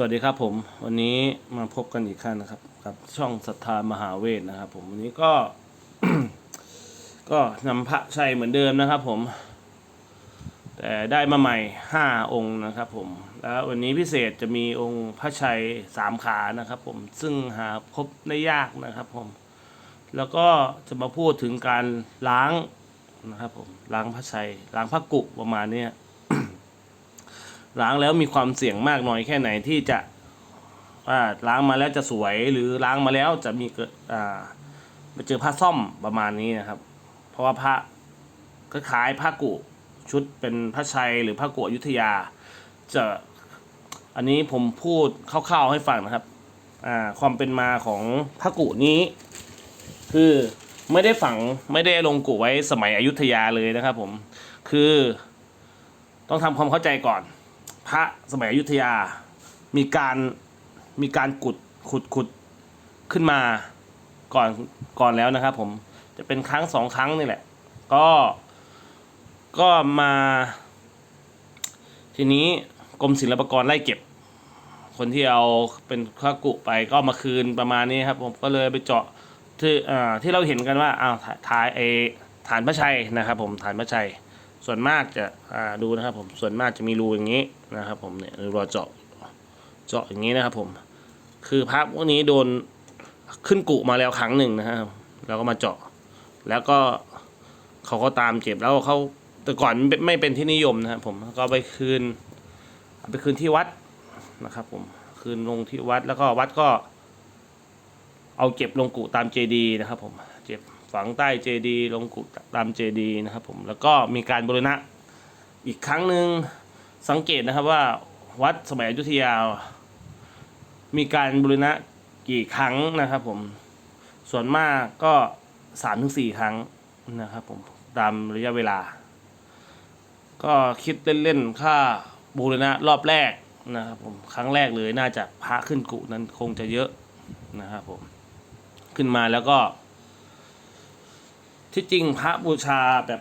สวัสดีครับผมวันนี้มาพบกันอีกครั้งนะครับกับ ช่องศรัทธามหาเวทนะครับ ผมวันนี้ก็ ก็นำพระชัยเหมือนเดิมนะครับ ผม แต่ได้มาใหม่ห้าองค์นะครับ ผมแล้ววันนี้พิเศษจะมีองค์พระชัยสามขานะครับ ผมซึ่งหาพบได้ยากนะครับ ผม แล้วก็จะมาพูดถึงการล้างนะครับ ผมล้างพระชัยล้างพระกุประมาณเนี้ย ล้างแล้วมีความเสี่ยงมากน้อยแค่ไหนที่จะว่าล้างมาแล้วจะสวยหรือล้างมาแล้วจะมีเกิดอ่าไปเจอผ้าซ่อมประมาณนี้นะครับ เพราะว่าพระก็คล้ายผ้ากุชุดเป็นพระชัยหรือผ้ากุอยุธยา จะอันนี้ผมพูดคร่าวๆให้ฟังนะครับอ่าความเป็นมาของผ้ากุนี้ คือไม่ได้ฝังไม่ได้ลงกุไว้สมัยอยุธยาเลยนะครับผมคือต้องทำความเข้าใจก่อน พระสมัยอยุธยา มีการมีการขุดขุดขุดขึ้นมาก่อนก่อนแล้วนะครับ ผมจะเป็นครั้งสองครั้งนี่แหละ ก็ก็มา ทีนี้กรมศิลปากรไล่เก็บ คนที่เอาเป็นข้ากุไปก็มาคืนประมาณนี้ครับ ผมก็เลยไปเจาะที่อ่าที่เราเห็นกันว่าอ้าวถ่ายไอฐานพระชัยนะครับ ผมฐานพระชัยส่วนมากจะอ่าดูนะครับ ผมส่วนมากจะมีรูอย่างนี้ นะครับผมเนี่ยราเจาะเจาะอย่างนี้นะครับผม คือพระพวกนี้โดนขึ้นกุมาแล้วครั้งหนึ่งนะครับเราก็มาเจาะ แล้วก็เขาก็ตามเจ็บแล้วเขาแต่ก่อนไม่เป็นที่นิยมนะครับผมก็ไปคืนไปคืนที่วัดนะครับผมคืนลงที่วัดแล้วก็วัดก็ เอาเก็บลงกุตามเจดีนะครับผมเจ็บฝังใต้เจดีลงกุตามเจดีนะครับผมแล้วก็มีการบูรณะอีกครั้งหนึ่ง สังเกตนะครับว่าวัดสมัยอยุธยา มีการบูรณะกี่ครั้งนะครับผม ส่วนมากก็สามถึงสี่ครั้งนะครับผมตามระยะเวลา ก็คิดเล่นๆค่าบูรณะรอบแรกนะครับผมครั้งแรกเลยน่าจะพระขึ้นกุนั้นคงจะเยอะนะครับผมขึ้นมาแล้วก็ ที่จริงพระบูชาแบบ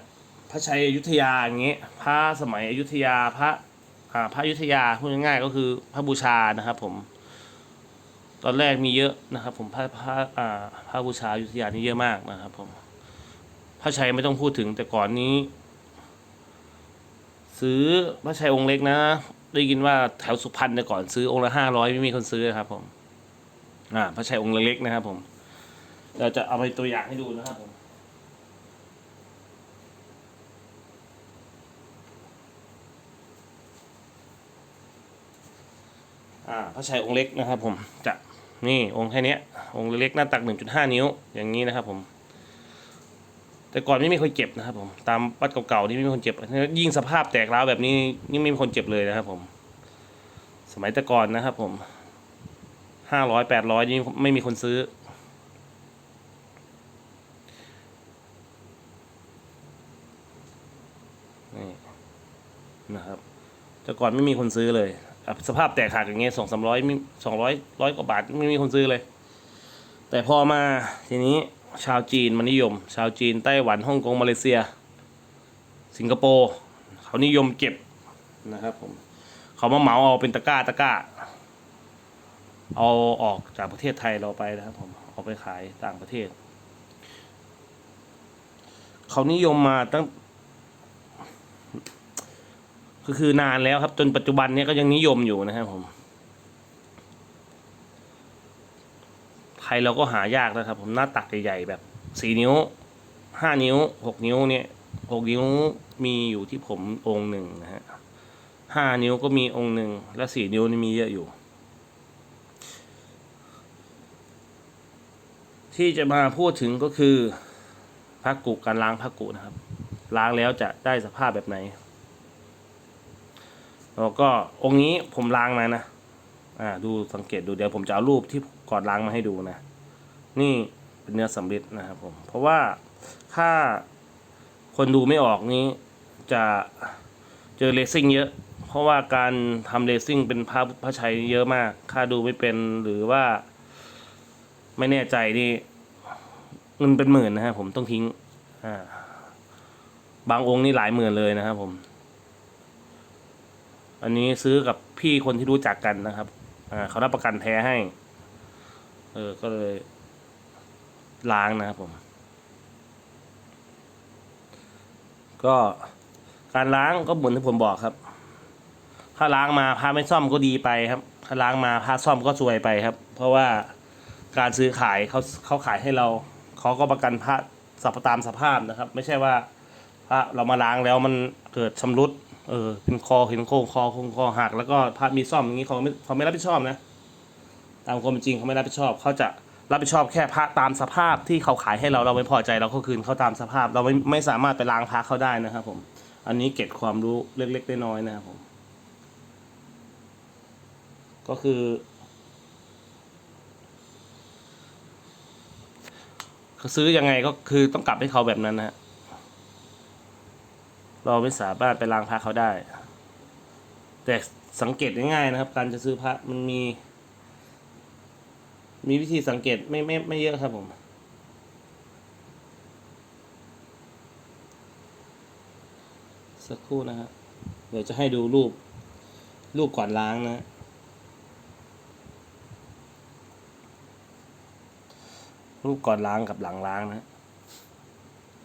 พระชัยอยุธยาอย่างเงี้ยพระสมัยอยุธยาพระ พระยุทธยาพูดง่ายๆก็คือพระบูชานะครับผมตอนแรกมีเยอะนะครับ ผมพระพระอ่าพระบูชายุทธยานี่เยอะมากนะครับ ผมพระชัยไม่ต้องพูดถึงแต่ก่อนนี้ ซื้อพระชัยองค์เล็กนะ ได้ยินว่าแถวสุพรรณแต่ก่อนซื้อองค์ละห้าร้อยไม่มีคนซื้อนะครับผมอ่าพระชัยองค์เล็กนะครับ ผมเราจะเอาไปตัวอย่างให้ดูนะครับผม พระชัยองค์เล็กนะครับ ผมจะนี่องค์แค่นี้องค์เล็กหน้าตัก 1.5 นิ้วอย่างนี้นะครับ ผม แต่ก่อนไม่มีคนเก็บนะครับ ผมตามวัดเก่าๆนี่ไม่มีคนเก็บ ยิ่งสภาพแตกร้าวแบบนี้ยิ่งไม่มีคนเก็บเลยนะครับ ผม สมัยแต่ก่อนนะครับ ผมห้าร้อยแปดร้อยนี่ไม่มีคนซื้อ นี่นะครับแต่ก่อนไม่มีคนซื้อเลย สภาพแตกหักอย่างเงี้ยสองสามร้อยสองร้อยร้อยกว่าบาทไม่มีคนซื้อเลย แต่พอมาทีนี้ชาวจีนมานิยม ชาวจีนไต้หวันฮ่องกงมาเลเซีย สิงคโปร์เขานิยมเก็บนะครับผมเขามาเหมาเอาเป็นตะกร้าตะกร้า เอาออกจากประเทศไทยเราไปนะครับผมเอาไปขายต่างประเทศ เขานิยมมาตั้ง ก็คือนานแล้วครับ จนปัจจุบันเนี้ยก็ยังนิยมอยู่นะครับผมไทยเราก็หายากนะครับ ผมหน้าตักใหญ่ๆแบบสี่นิ้วห้านิ้วหกนิ้วเนี่ยหกนิ้วมีอยู่ที่ผมองค์หนึ่งนะฮะห้านิ้วก็มีองค์หนึ่งและสี่นิ้วนี่มีเยอะอยู่ ที่จะมาพูดถึงก็คือพระกุการล้างพระกุนะครับ ล้างแล้วจะได้สภาพแบบไหน แล้วก็องค์นี้ผมล้างมานะ อ่า ดูสังเกตดูเดี๋ยวผมจะเอารูปที่ก่อนล้างมาให้ดูนะ นี่เป็นเนื้อสำริดนะครับผม เพราะว่าถ้าคนดูไม่ออกนี้จะเจอเลซิ่งเยอะ เพราะว่าการทำเลซิ่งเป็นพระพระชัยเยอะมาก ค่าดูไม่เป็นหรือว่า ไม่แน่ใจนี่เงินเป็นหมื่นนะครับผมต้องทิ้ง อ่า บางองค์นี่หลายหมื่นเลยนะครับผม อันนี้ซื้อกับพี่คนที่รู้จักกันนะครับ อ่าเขารับประกันแท้ให้ เออ ก็เลย ล้างนะครับผม ก็การล้างก็เหมือนที่ผมบอกครับ ถ้าล้างมาพาไม่ซ่อมก็ดีไปครับ ถ้าล้างมาพาซ่อมก็ซวยไปครับ เพราะว่าการซื้อขายเขาเขาขายให้เราเขาก็ประกันพระสัพตามสภาพนะครับ ไม่ใช่ว่าพระเรามาล้างแล้วมันเกิดชำรุด เออเป็นคอเห็นโค้งคอโค้งคอหักแล้วก็พระมีซ่อมอย่างนี้เขาไม่เขาไม่รับผิดชอบนะ ตามความเป็นจริงเขาไม่รับผิดชอบเขาจะรับผิดชอบแค่พระตามสภาพที่เขาขายให้เราเราไม่พอใจเราก็คืนเขาตามสภาพ เราไม่ไม่สามารถไปล้างพระเขาได้นะครับผม อันนี้เก็บความรู้เล็กๆน้อยๆนะครับผม ก็คือ ซื้อยังไงก็คือต้องกลับให้เขาแบบนั้นนะฮะ เราไม่สามารถไปล้างพระเขาได้ แต่สังเกตง่ายๆนะครับ การจะซื้อพระมันมี มีวิธีสังเกตไม่ไม่ไม่เยอะครับผม สักครู่นะฮะเดี๋ยวจะให้ดูรูป รูปก่อนล้างนะรูปก่อนล้างกับหลังล้างนะ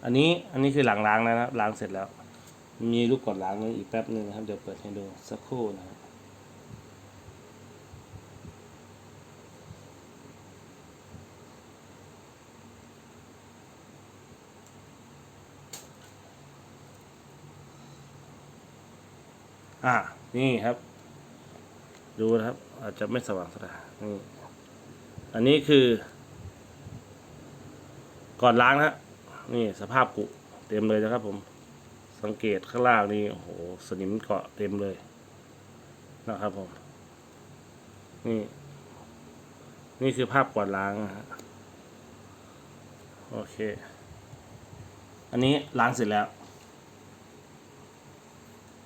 อันนี้ อันนี้คือหลังล้างแล้วนะล้างเสร็จแล้ว มีรูปก่อนล้างนี้อีกแป๊บหนึ่งนะครับเดี๋ยวเปิดให้ดูสักครู่นะครับอ่า นี่ครับ ดูนะครับ อาจจะไม่สว่างเท่าไหร่นี่ อันนี้คือ ก่อนล้างนะฮะนี่สภาพกุ เต็มเลยนะครับผม สังเกตข้างล่างนี่โอ้โหสนิมเกาะเต็มเลยนะครับผมนี่ นี่คือภาพก่อนล้างนะฮะโอเค อันนี้ล้างเสร็จแล้ว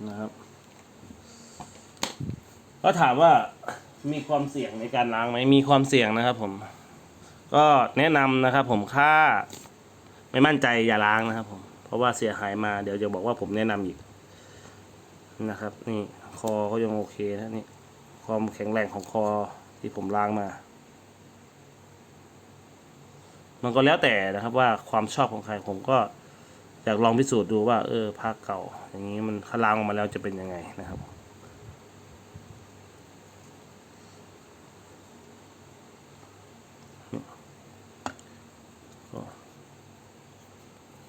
นะครับ ก็ถามว่ามีความเสี่ยงในการล้างไหมมีความเสี่ยงนะครับผม ก็แนะนำนะครับผมค่าไม่มั่นใจอย่าล้างนะครับผม เพราะว่าเสียหายมาเดี๋ยวจะบอกว่าผมแนะนำอีกนะครับ นี่คอก็ยังโอเคนะนี่ความแข็งแรงของคอที่ผมล้างมา มันก็แล้วแต่นะครับว่าความชอบของใครผมก็อยากลองพิสูจน์ดูว่า เออผ้าเก่า อย่างนี้มันถ้าล้างออกมาแล้วจะเป็นยังไงนะครับ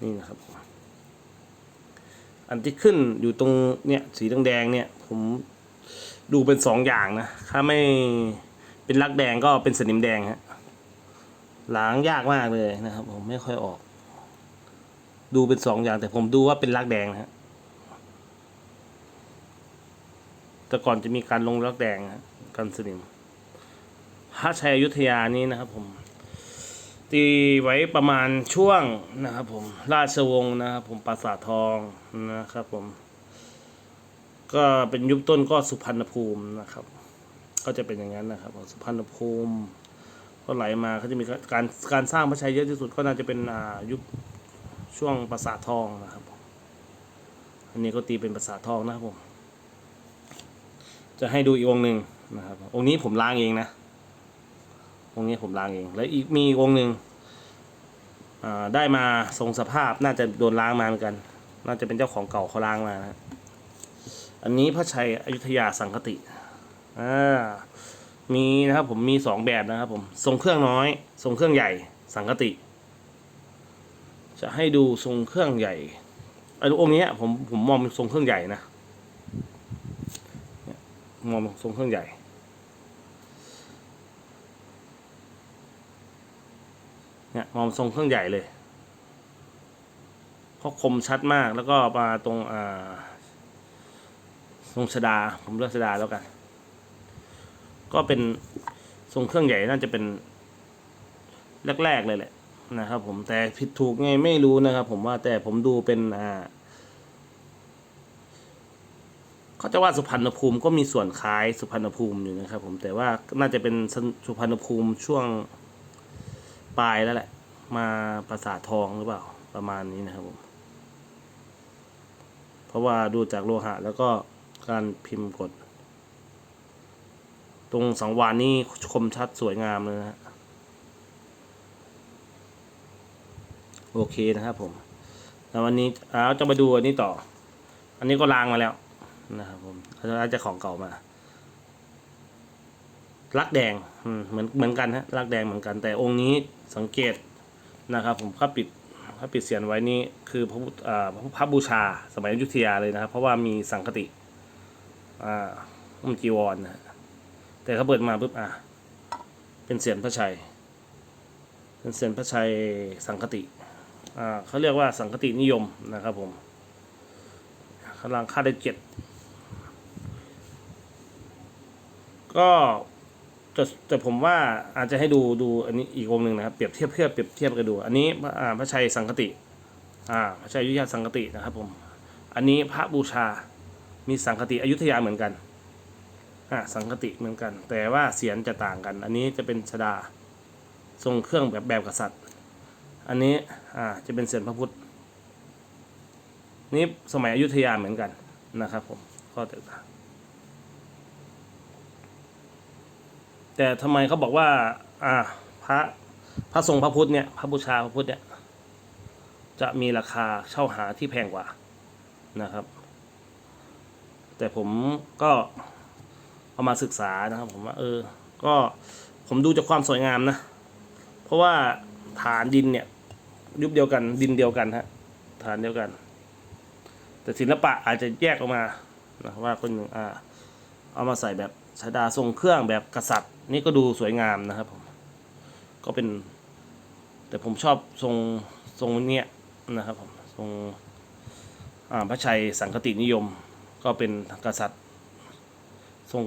นี่นะครับ อันที่ขึ้นอยู่ตรงเนี่ยสีแดงๆเนี่ยผมดูเป็นสองอย่างนะ ถ้าไม่เป็นลักแดงก็เป็นสนิมแดงฮะล้างยากมากเลยนะครับ ผมไม่ค่อยออก ดูเป็นสองอย่าง แต่ผมดูว่าเป็นลักแดงนะฮะแต่ก่อนจะมีการลงลักแดงฮะกันสนิมพระชัยอยุธยานี้นะครับผม ตีไว้ประมาณช่วงนะครับผมราชวงศ์นะครับผมปราสาททองนะครับผม ก็เป็นยุคต้นก็สุพรรณภูมินะครับ ก็จะเป็นอย่างนั้นนะครับสุพรรณภูมิ ก็ไหลมาเขาจะมีการการสร้างพระชัยเยอะที่สุดก็น่าจะเป็นอ่ายุคช่วงปราสาททองนะครับอันนี้ก็ตีเป็นปราสาททองนะครับผม จะให้ดูอีกองหนึ่งนะครับองค์นี้ผมล้างเองนะ องนี้ผมล้างเอง แล้วอีกมีอีกองหนึ่งได้มาทรงสภาพน่าจะโดนล้างมาเหมือนกัน น่าจะเป็นเจ้าของเก่าเขาล้างมานะอันนี้พระชัยอยุธยาสังคติอ่ามีนะครับผมมีสองแบบนะครับผมทรงเครื่องน้อย ทรงเครื่องใหญ่สังคติ จะให้ดูทรงเครื่องใหญ่ไอ้องค์เนี้ผมผมมองเป็นทรงเครื่องใหญ่นะมองเป็นทรงเครื่องใหญ่ เนี่ยมองทรงเครื่องใหญ่เลยเพราะคมชัดมากแล้วก็มาตรงอ่าทรงชดา ผมเลือกชดาแล้วกัน ก็เป็นทรงเครื่องใหญ่น่าจะเป็นแรกๆเลยแหละนะครับผมแต่ผิดถูกไงไม่รู้นะครับ ผมว่าแต่ผมดูเป็นอ่าเขาจะว่าสุพรรณภูมิก็มีส่วนคล้ายสุพรรณภูมิอยู่นะครับ ผมแต่ว่าน่าจะเป็นสุพรรณภูมิช่วง ปลายแล้วแหละ มาปราสาททองหรือเปล่าประมาณนี้นะครับผม เพราะว่าดูจากโลหะแล้วก็การพิมพ์กด ตรงสังวานนี่คมชัดสวยงามเลยนะฮะโอเคนะครับผม แล้ววันนี้เราจะมาดูอันนี้ต่อ อันนี้ก็ล้างมาแล้วนะครับผมเราจะของเก่ามา ลักแดงเหมือนเหมือนกันฮะลักแดงเหมือนกัน แต่องค์นี้สังเกตนะครับ ผมพระปิดพระปิดเสียนไว้นี่คือพระพุทธพระบูชาสมัยอยุธยาเลยนะครับ เพราะว่ามีสังคติอ่าอุ้มจีวรนะฮะแต่เขาเปิดมาปุ๊บอะเป็นเสียนพระชัย เป็นเสียนพระชัยสังคติอ่าเขาเรียกว่าสังคตินิยมนะครับผมกำลังค่าได้เจ็ดก็ แต่แต่ผมว่าอาจจะให้ดูดูอันนี้อีกองหนึ่งนะครับเปรียบเทียบเพื่อเปรียบเทียบกันดู อันนี้พระอ่าพระชัยสังคติอ่าพระชัยอยุธยาสังคตินะครับผมอันนี้พระบูชามีสังคติอยุธยาเหมือนกันอ่าสังคติเหมือนกัน แต่ว่าเสียงจะต่างกัน อันนี้จะเป็นชดาทรงเครื่องแบบแบบกษัตริย์ อันนี้อ่าจะเป็นเสียงพระพุทธนี่สมัยอยุธยาเหมือนกันนะครับผมข้อแตกต่าง แต่ทำไมเขาบอกว่า อ่า พระพระทรงพระพุทธเนี่ยพระบูชาพระพุทธเนี่ยจะมีราคาเช่าหาที่แพงกว่านะครับ แต่ผมก็เอามาศึกษานะครับผมว่าเออ ก็ผมดูจากความสวยงามนะ เพราะว่าฐานดินเนี่ย ยุบเดียวกันดินเดียวกันฮะฐานเดียวกัน แต่ศิลปะอาจจะแยกออกมานะว่าคนหนึ่งอ่าเอามาใส่แบบชาดาทรงเครื่องแบบกษัตริย์ นี่ก็ดูสวยงามนะครับผมก็เป็น แต่ผมชอบทรงทรงเนี้ยนะครับผมทรงพระชัยสังคตินิยม ก็เป็นกษัตริย์ทรง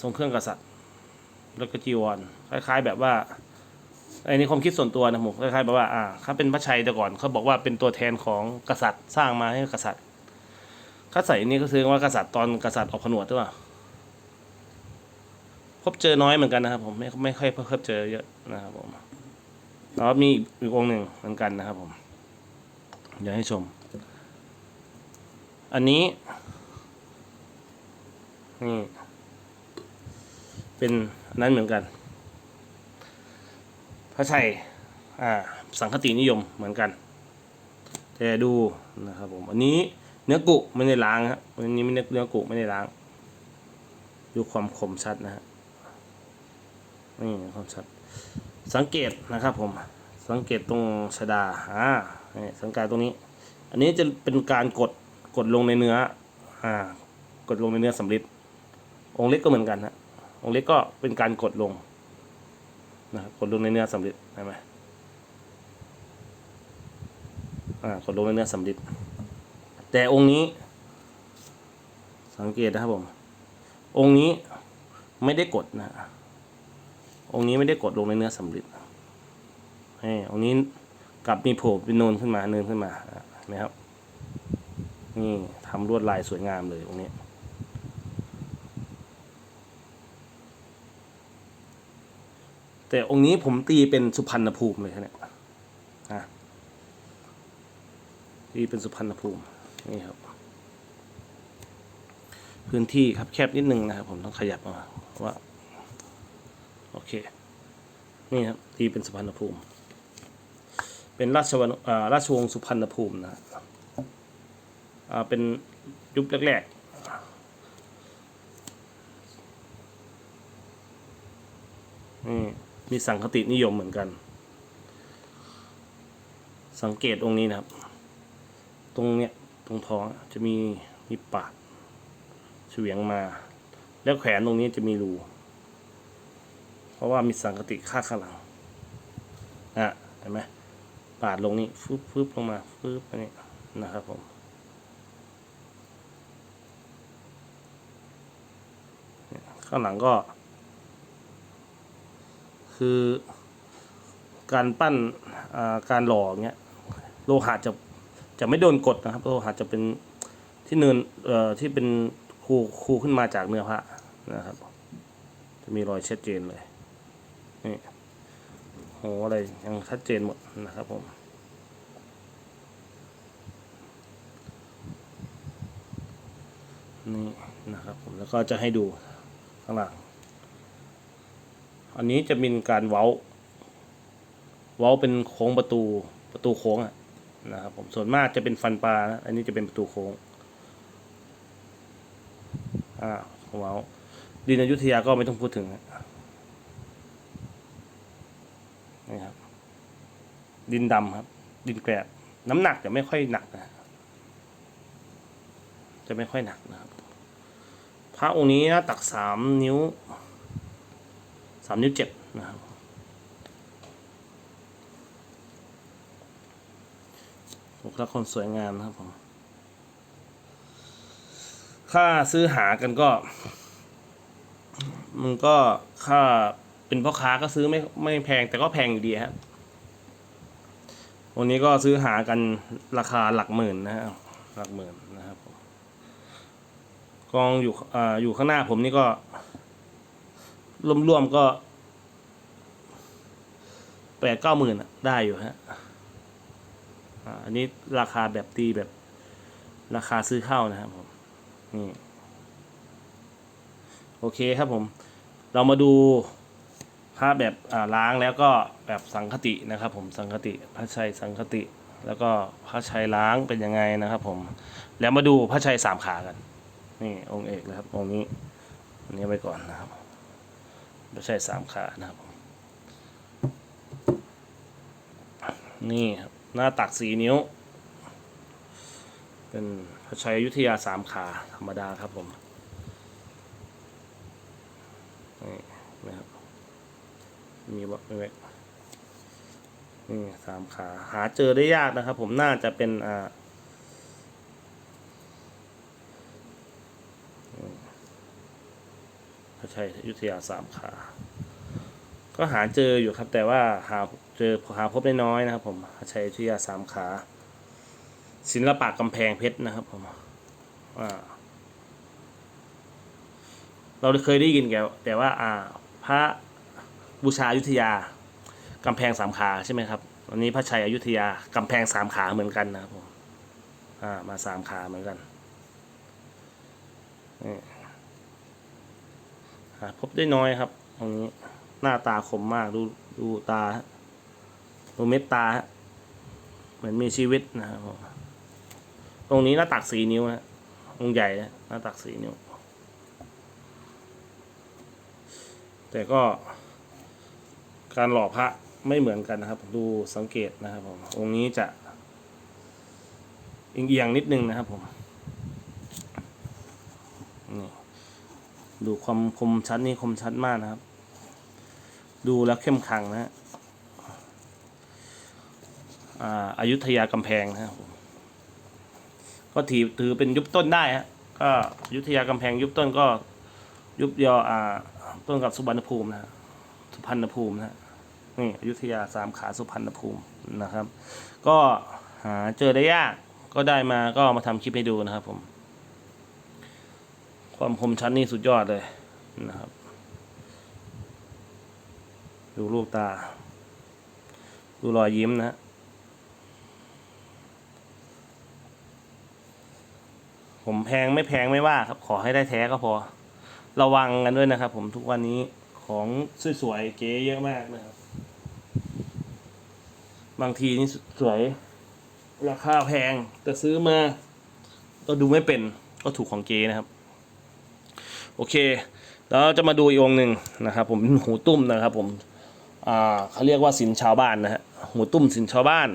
ทรงเครื่องกษัตริย์แล้วก็จีวรคล้าย ๆ แบบว่าไอ้นี่ความคิดส่วนตัวนะผมคล้ายๆแบบว่าอ่าเขาเป็นพระชัยแต่ก่อนเขาบอกว่าเป็นตัวแทนของกษัตริย์สร้างมาให้กษัตริย์เขาใส่นนี้ก็คือว่ากษัตริย์ตอนกษัตริย์ออกผนวดหรือเปล่า พบเจอน้อยเหมือนกันนะครับ ผมไม่ไม่ค่อยพบเจอเยอะนะครับผมแล้วมีอีกองหนึ่งเหมือนกันนะครับ ผมเดี๋ยวให้ชม อันนี้นี่เป็นอันนั้นเหมือนกัน พระชัยอ่าสังคตินิยมเหมือนกัน แต่ดูนะครับผม อันนี้เนื้อกุไม่ได้ล้างครับอันนี้ไม่เนื้อเนื้อกุไม่ได้ล้าง ดูความคมชัดนะฮะ นี่ความชัดสังเกตนะครับผมสังเกตตรงชดาอ่านี่สังเกตตรงนี้ อันนี้จะเป็นการกดกดลงในเนื้ออ่ากดลงในเนื้อสำลิดองค์เล็กก็เหมือนกันฮะองค์เล็กก็เป็นการกดลงนะครับกดลงในเนื้อสำลิดใช่ไหมอ่ากดลงในเนื้อสำลิดแต่องค์นี้ สังเกตนะครับผมองค์นี้ไม่ได้กดนะ องค์นี้ไม่ได้กดลงในเนื้อสำลิดนี่องค์นี้กลับมีโผล่เป็นโนนขึ้นมาเนินขึ้นมาอะเห็นไหมครับ นี่ทำลวดลายสวยงามเลยองค์นี้แต่องค์นี้ผมตีเป็นสุพรรณภูมิเลยเนี่ยอะตีเป็นสุพรรณภูมินี่ครับ พื้นที่ครับแคบนิดนึงนะครับ ผมต้องขยับมาว่า โอเค นี่ครับตีเป็นสุพรรณภูมิ เป็นราชวงศ์ราชวงศ์สุพรรณภูมินะเป็นยุคแรกๆนี่มีสังคตินิยมเหมือนกัน สังเกตตรงนี้นะครับ ตรงเนี้ยตรงท้องจะมีมีปากเฉียงมา แล้วแขนตรงนี้จะมีรู เพราะว่ามีสังกติค่าข้างหลังอะเห็นไหมปาดลงนี่ฟึบฟึบลงมาฟึบอันนี้นะครับผมข้างหลังก็ คือการปั้นการหล่อเงี้ยโลหะจะจะไม่โดนกดนะครับ โลหะจะเป็นที่เนินเอ่อที่เป็นคูคูขึ้นมาจากเนื้อพระนะครับ จะมีรอยชัดเจนเลย นี่โหอะไรยังชัดเจนหมดนะครับผมนี่นะครับผมแล้วก็จะให้ดูข้างหลัง อันนี้จะมีการเว้า เว้าเป็นโค้งประตูประตูโค้งอะนะครับผมส่วนมากจะเป็นฟันปลานะอันนี้จะเป็นประตูโค้งอ่าเว้าดินอยุธยาก็ไม่ต้องพูดถึงนะนี่ครับ ดินดำครับ ดินแกลบน้ำหนักจะไม่ค่อยหนักนะจะไม่ค่อยหนักนะครับ พระองค์นี้นะตักสามนิ้วสามนิ้วเจ็ดนะครับ บุคลากรสวยงามนะครับผมค่าซื้อหากันก็ มันก็ค่าเป็นพ่อค้าก็ซื้อไม่ไม่แพงแต่ก็แพงอยู่ดีครับ วันนี้ก็ซื้อหากันราคาหลักหมื่นนะฮะหลักหมื่นนะครับกองอยู่อ่าอยู่ข้างหน้าผมนี่ก็รวมๆก็แปดเก้าหมื่นได้อยู่ฮะอันนี้ราคาแบบตีแบบราคาซื้อเข้านะครับผมนี่โอเคครับผม เรามาดู ภาพแบบล้างแล้วก็แบบสังคตินะครับ ผมสังคติพระชัยสังคติ แล้วก็พระชัยล้างเป็นยังไงนะครับ ผมแล้วมาดูพระชัยสามขากันนี่องค์เอกนะครับองค์นี้อันนี้ไปก่อนนะครับพระชัยสามขานะครับนี่ครับหน้าตักสีนิ้ว เป็นพระชัยยุทธยาสามขาธรรมดาครับผมนี่นะครับ มีบอกไว้นี่สามขา หาเจอได้ยากนะครับ ผมน่าจะเป็นอ่าพระชัยอยุธยาสามขา ก็หาเจออยู่ครับ แต่ว่าหาเจอหาพบได้น้อยนะครับ ผมพระชัยยุธยาสามขา ศิลปะกำแพงเพชรนะครับผมอ่าเราเคยได้ยินแกแต่ว่า อ่า พระ บูชาอยุธยากำแพงสามขาใช่ไหมครับวันนี้พระชัยอยุธยากำแพงสามขาเหมือนกันนะครับผมอ่ามาสามขาเหมือนกันนี่พบได้น้อยครับตรงนี้หน้าตาคมมากดูดูตาดูเม็ดตา เหมือนมีชีวิตนะครับตรงนี้หน้าตักสีนิ้วฮะองค์ใหญ่นะหน้าตักสีนิ้ว แต่ก็ การหล่อพระไม่เหมือนกันนะครับ ดูสังเกตนะครับผมองค์นี้จะเอียงๆนิดนึงนะครับผมนี่ดูความคมชัดนี่คมชัดมากนะครับ ดูแล้วเข้มขังนะฮะอ่าอยุทยากำแพงนะครับผมก็ถือถือเป็นยุบต้นได้ฮะก็อยุธยากำแพงยุบต้นก็ยุบยออ่าต้นกับสุบรรณภูมินะฮะสุพรรณภูมินะฮะ นี่อยุธยาสามขาสุพรรณภูมินะครับ ก็หาเจอได้ยากก็ได้มาก็มาทำคลิปให้ดูนะครับผม ความคมชัดนี่สุดยอดเลยนะครับ ดูรูปตา ดูรอยยิ้มนะฮะผมแพงไม่แพงไม่ว่าครับ ขอให้ได้แท้ก็พอ ระวังกันด้วยนะครับ ผมทุกวันนี้ของสวยๆเก๋เยอะมากนะครับ บางทีนี่สวย ราคาแพงแต่ซื้อมา ก็ดูไม่เป็นก็ถูกของเกนะครับ โอเค แล้วจะมาดูอีกองหนึ่งนะครับผมหูตุ้มนะครับผมอ่าเขาเรียกว่าสินชาวบ้านนะฮะหูตุ้มสินชาวบ้าน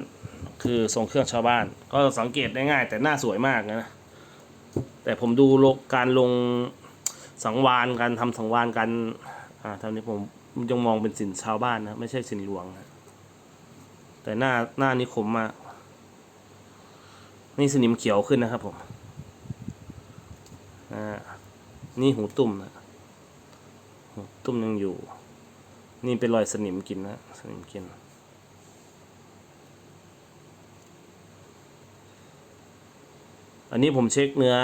คือทรงเครื่องชาวบ้าน ก็สังเกตได้ง่าย แต่หน้าสวยมากนะ แต่ผมดูการลงสังวานการทำสังวานกันอ่าทำนี้ผมยังมองเป็นสินชาวบ้านนะไม่ใช่สินหลวงนะ แต่หน้าหน้านี้ขมมากนี่สนิมเขียวขึ้นนะครับผมอ่านี่หูตุ่มนะหูตุ่มยังอยู่ นี่เป็นรอยสนิมกินนะสนิมกินอันนี้ผมเช็คเนื้อ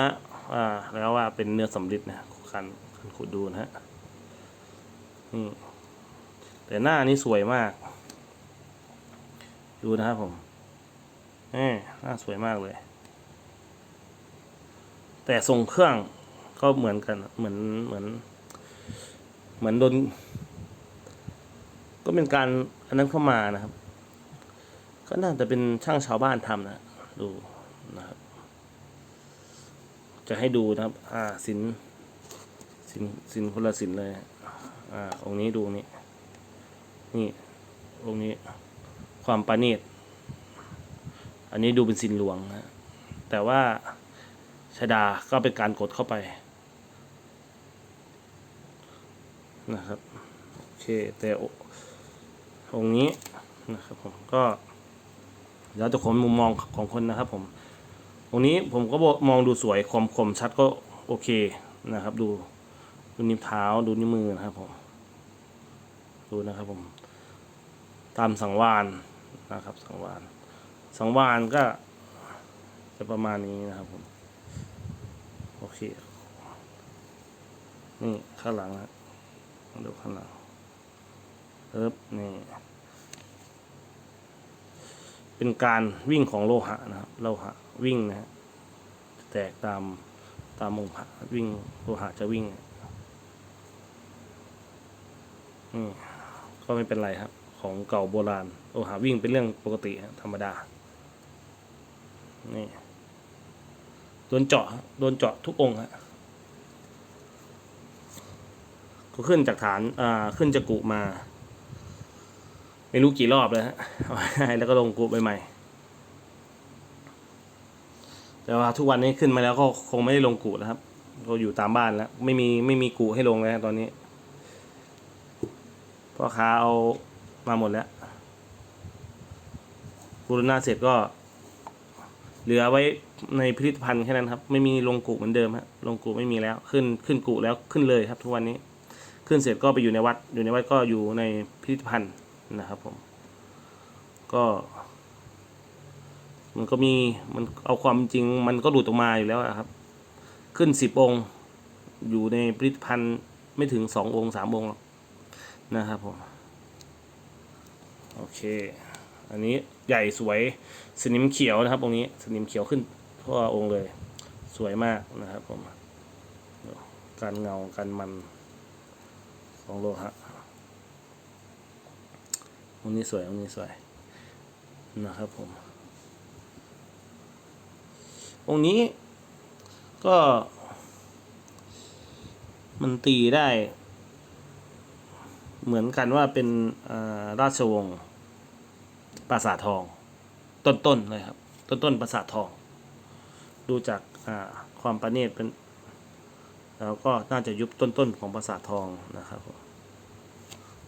อแล้วว่าเป็นเนื้อสำริดนะคันคันขุดดูนะฮะนี่แต่หน้านี้สวยมาก ดูนะครับผมเอ่หน้าสวยมากเลย แต่ทรงเครื่องก็เหมือนกันเหมือนเหมือน เหมือนโดน ก็เป็นการอันนั้นเข้ามานะครับ ก็น่าจะเป็นช่างชาวบ้านทำนะดูนะครับ จะให้ดูนะครับ อ่าสินสินสินคนละสินเลย อ่าองนี้ดูนี่นี่องนี้ ความประณีตอันนี้ดูเป็นสินหลวงนะแต่ว่าชดาก็เป็นการกดเข้าไปนะครับโอเคแต่องนี้นะครับผมก็แล้วแต่คนมุมมองของคนนะครับผมตรงนี้ผมก็มองดูสวยคมคมชัดก็โอเคนะครับ ดูดูนิ้วเท้าดูนิ้วมือนะครับผมดูนะครับผม ตามสังวาน นะครับสังวานสังวานก็จะประมาณนี้นะครับผมโอเค นี่ข้างหลังนะดูข้างหลังเอิบนี่เป็นการวิ่งของโลหะนะครับโลหะวิ่งนะฮะแตกตามตามองค์พระวิ่งโลหะจะวิ่งนี่ก็ไม่เป็นไรครับ ของเก่าโบราณ โลหะวิ่งเป็นเรื่องปกติธรรมดา นี่โดนเจาะโดนเจาะทุกองค์ฮะก็ขึ้นจากฐานอ่าขึ้นจากกุมา ไม่รู้กี่รอบเลยฮะแล้วก็ลงกุไปใหม่แต่ว่าทุกวันนี้ขึ้นมาแล้วก็คงไม่ได้ลงกุแล้วครับก็อยู่ตามบ้านแล้ว ไม่มีไม่มีกุให้ลงแล้วตอนนี้พ่อค้าเอามาหมดแล้ว บูรณาเสร็จก็ เหลือไว้ในพิพิธภัณฑ์แค่นั้นครับ ไม่มีลงกุเหมือนเดิมฮะลงกุไม่มีแล้วขึ้นขึ้นกุแล้วขึ้นเลยครับ ทุกวันนี้ ขึ้นเสร็จก็ไปอยู่ในวัด อยู่ในวัดก็อยู่ในพิพิธภัณฑ์นะครับ ผม ก็ มันก็มีมันเอาความจริง มันก็หลุดออกมาอยู่แล้วครับ ขึ้นสิบองค์ อยู่ในพิพิธภัณฑ์ไม่ถึงสององค์สามองค์หรอกนะครับผม โอเค อันนี้ ใหญ่สวยสนิมเขียวนะครับตรงนี้สนิมเขียวขึ้นทั่วองค์เลย สวยมากนะครับผมการเงาการมันของโลหะองค์นี้สวยองค์นี้สวยนะครับผม องค์นี้ก็ มันตีได้ เหมือนกันว่าเป็นราชวงศ์ ปราสาททอง ต้นๆเลยครับ ต้นๆปราสาททอง ดูจากความประณีตเป็นแล้วก็น่าจะยุบต้นๆของปราสาททองนะครับผม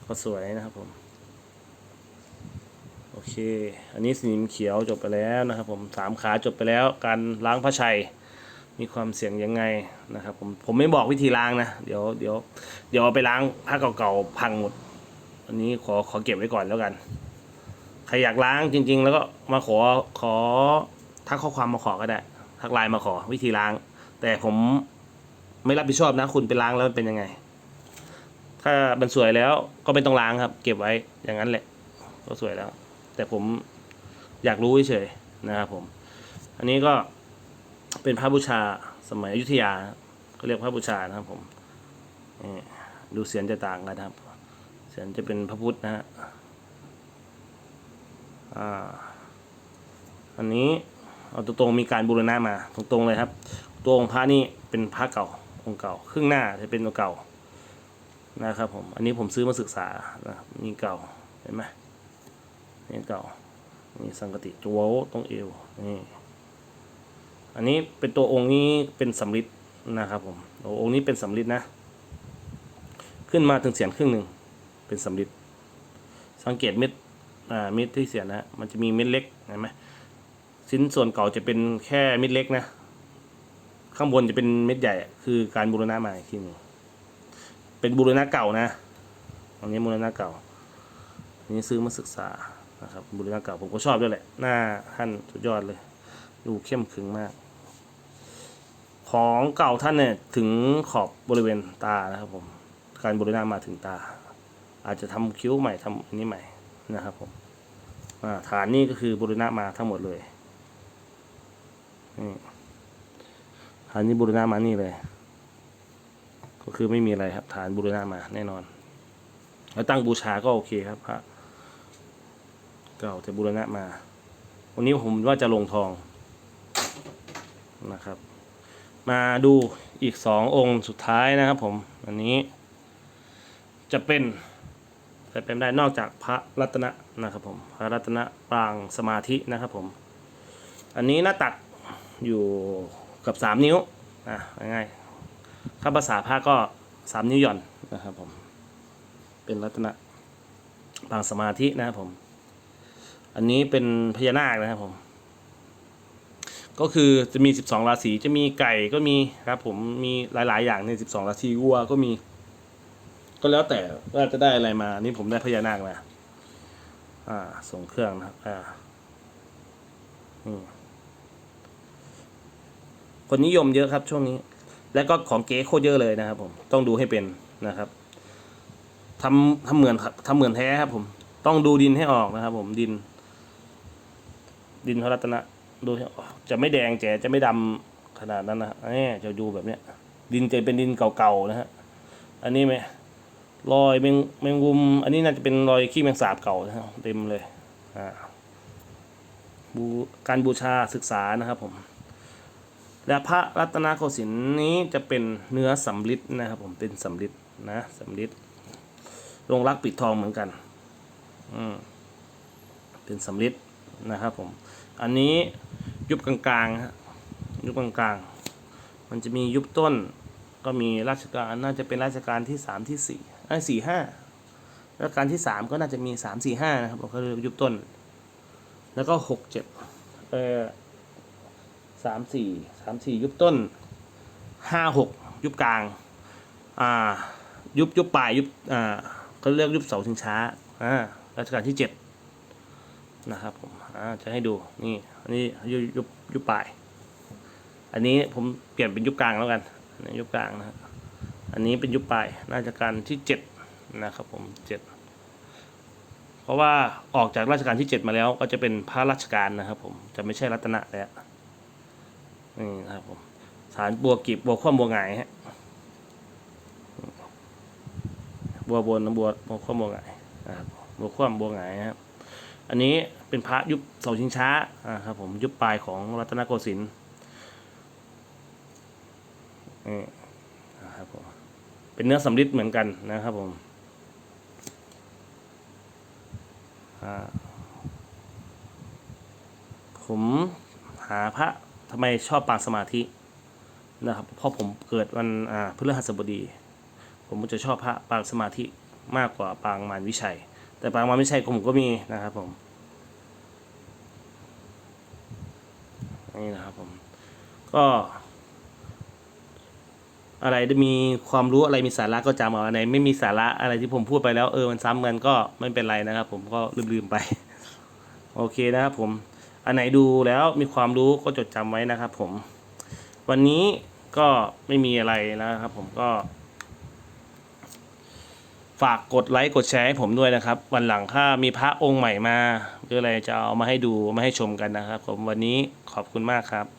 ก็สวยนะครับผม โอเค อันนี้สนิมเขียวจบไปแล้วนะครับผมสามขาจบไปแล้ว การล้างพระชัย มีความเสี่ยงยังไงนะครับผม ผมไม่บอกวิธีล้างนะ เดี๋ยวเดี๋ยวเดี๋ยวเอาไปล้างผ้าเก่าๆพังหมด อันนี้ขอขอเก็บไว้ก่อนแล้วกัน ใครอยากล้างจริง ๆ แล้วก็มาขอขอทักข้อความมาขอก็ได้ทักไลน์มาขอวิธีล้าง แต่ผมไม่รับผิดชอบนะ คุณไปล้างแล้วมันเป็นยังไง ถ้ามันสวยแล้วก็ไม่ต้องล้างครับ เก็บไว้อย่างนั้นแหละ ก็สวยแล้ว แต่ผมอยากรู้เฉยๆนะครับผม อันนี้ก็เป็นพระบูชาสมัยอยุธยาก็เรียกพระบูชานะครับผมดูเสียนจะต่างกันครับ เสียนจะเป็นพระพุทธนะฮะ อันนี้เอาตรงๆมีการบูรณะมาตรงๆเลยครับ ตัวองค์พระนี่เป็นพระเก่าองค์เก่า ครึ่งหน้าจะเป็นตัวเก่านะครับผมอันนี้ผมซื้อมาศึกษานะมีเก่าเห็นไหมนี่เก่านี่สังกติจัวตรงเอวนี่อันนี้เป็นตัวองค์นี้เป็นสำริดนะครับผมโอ้องค์นี้เป็นสำริดนะ ขึ้นมาถึงเสียนครึ่งหนึ่งเป็นสำริดสังเกตเม็ด เม็ดที่เสียนะ มันจะมีเม็ดเล็กเห็นไหมชิ้นส่วนเก่าจะเป็นแค่เม็ดเล็กนะ ข้างบนจะเป็นเม็ดใหญ่ คือการบูรณะใหม่ทีหนึงเป็นบูรณะเก่านะอันนี้บูรณะเก่าอันนี้ซื้อมาศึกษานะครับบุรณะเก่าผมก็ชอบด้วยแหละ หน้าท่านสุดยอดเลย ดูเข้มขึงมาก ของเก่าท่านเนี่ยถึงขอบบริเวณตานะครับผม การบุรณะมาถึงตา อาจจะทำคิ้วใหม่ทำอันนี้ใหม่ นะครับผมฐานนี่ก็คือบุรณะมาทั้งหมดเลยนี่ฐานนี้บุรณะมานี่เลย ก็คือไม่มีอะไรครับ ฐานบุรณะมาแน่นอน แล้วตั้งบูชาก็โอเคครับพระเก่าแต่บูรณะมา วันนี้ผมว่าจะลงทองนะครับ มาดูอีกสององค์สุดท้ายนะครับผม อันนี้จะเป็น เป็นได้นอกจากพระรัตนะนะครับผมพระรัตนะปรางสมาธินะครับผม อันนี้หน้าตักอยู่กับสามนิ้วอะง่ายๆถ้าภาษาพระก็สามนิ้วหย่อนนะครับผม เป็นรัตนะปรางสมาธินะครับผม อันนี้เป็นพญานาคนะครับผมก็คือจะมี 12 ราศี จะมีไก่ก็มีครับผม มีหลาย ๆ อย่างใน 12 ราศีวัวก็มี ก็แล้วแต่ว่าจะได้อะไรมานี่ผมได้พญานาคมาอ่า ส่งเครื่องนะครับ อ่าคนนิยมเยอะครับช่วงนี้ แล้วก็ของเก๊โคตรเยอะเลยนะครับ ผม ต้องดูให้เป็นนะครับทำทำเหมือนทำเหมือนแท้ครับ ผม ต้องดูดินให้ออกนะครับ ผมดิน ดินพระรัตนะดูจะไม่แดงแจ๋จะไม่ดำขนาดนั้นนะนี่จะดูแบบเนี้ย ดินจะเป็นดินเก่าๆนะฮะ อันนี้ไหม รอยแมงแมงมุม อันนี้น่าจะเป็นรอยขี้แมงสาบเก่านะฮะเต็มเลยอ่าบูการบูชาศึกษานะครับผมและพระรัตนโกสินทร์นี้จะเป็นเนื้อสำริดนะครับผมเป็นสำริดนะสำริดลงรักปิดทองเหมือนกันอืมเป็นสำริดนะครับผมอันนี้ยุบกลางๆฮะยุบกลางๆ มันจะมียุบต้นก็มีราชการน่าจะเป็นราชการที่สามที่สี่ สี่ห้าราชการที่สามก็น่าจะมีสามสี่ห้านะครับเราก็เรียกยุบต้น แล้วก็หกเจ็ดเออสามสี่สามสี่ยุบต้นห้าหกยุบกลางอ่ายุบยุบปลายยุบอ่าเขาเรียกยุบเสาชิงช้าอ่ารัชกาลที่เจ็ดนะครับผมอ่าจะให้ดูนี่อันนี้ยุบยุบยุบปลาย อันนี้ผมเปลี่ยนเป็นยุบกลางแล้วกันนี่ยุบกลางนะฮะ อันนี้เป็นยุบปลายราชการที่เจ็ดนะครับผมเจ็ดเพราะว่าออกจากราชการที่เจ็ดมาแล้วก็จะเป็นพระราชการนะครับผมจะไม่ใช่รัตนะแล้วนี่นะครับผมฐานบัวกีบบัวคว่ำบัวหงายฮะบัวบนบัวบัวคว่ำบัวหงายนะครับบัวคว่ำบัวหงายครับอันนี้เป็นพระยุบเสาชิงช้าอ่าครับผมยุบปลายของรัตนโกสินทร์นี่ เป็นเนื้อสำริดเหมือนกันนะครับผมผมหาพระทำไมชอบปางสมาธินะครับเพราะผมเกิดวันอ่าพฤหัสบดี ผมก็จะชอบพระปางสมาธิมากกว่าปางมารวิชัย แต่ปางมารวิชัยผมก็มีนะครับผมนี่นะครับผมก็ อะไรได้มีความรู้อะไรมีสาระก็จำเอาอันไหนไม่มีสาระอะไรที่ผมพูดไปแล้วเออมันซ้ำกันก็ไม่เป็นไรนะครับ ผมก็ลืมๆไป โอเคนะครับผมอันไหนดูแล้วมีความรู้ก็จดจำไว้นะครับ ผม วันนี้ก็ไม่มีอะไรนะครับ ผมก็ ฝากกดไลค์กดแชร์ให้ผมด้วยนะครับ วันหลังถ้ามีพระองค์ใหม่มาหรืออะไรจะเอามาให้ดูมาให้ชมกันนะครับ ผมวันนี้ขอบคุณมากครับ